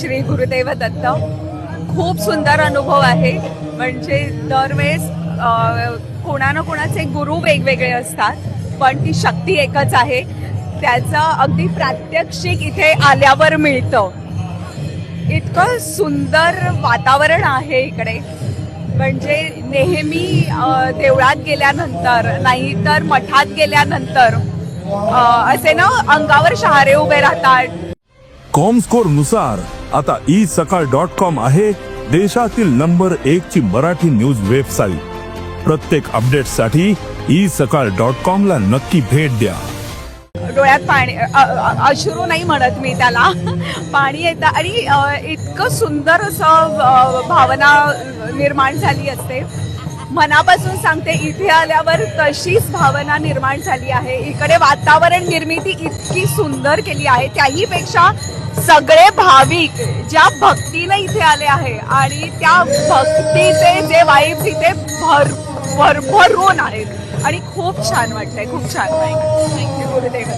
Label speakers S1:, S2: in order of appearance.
S1: श्री गुरुदेव दत्त. खूप सुंदर अनुभव आहे. म्हणजे दरवेळेस कोणा ना कोणाचे गुरु वेगवेगळे असतात पण ती शक्ती एकच आहे. त्याचं अगदी प्रात्यक्षिक इथे आल्यावर मिळतं. इतकं सुंदर वातावरण आहे इकडे. म्हणजे नेहमी देवळात गेल्यानंतर नाहीतर मठात गेल्यानंतर असे ना अंगावर शहारे उभे राहतात
S2: कॉमस्कोरनुसार आता ई सकाळ डॉट कॉम आहे देशातील नंबर एक ची मराठी न्यूज वेबसाईट प्रत्येक अपडेटसाठी ई सकाळ डॉट कॉम ला नक्की भेट द्या.
S1: डोळ्यात पाणी अश्रू नाही म्हणत मी त्याला. पाणी येतं आणि इतकं सुंदर असं भावना निर्माण झाली असते. मनापासून सांगते इथे आल्यावर तशीच भावना निर्माण झाली आहे. इकडे वातावरण निर्मिती इतकी सुंदर केली आहे. त्याहीपेक्षा सगळे भाविक ज्या भक्तीने इथे आले आहे आणि त्या भक्तीचे जे वाईब्स इथे भर भरभरून आहेत. आणि खूप छान वाटतंय खूप छान थँक्यू गुरुदेव.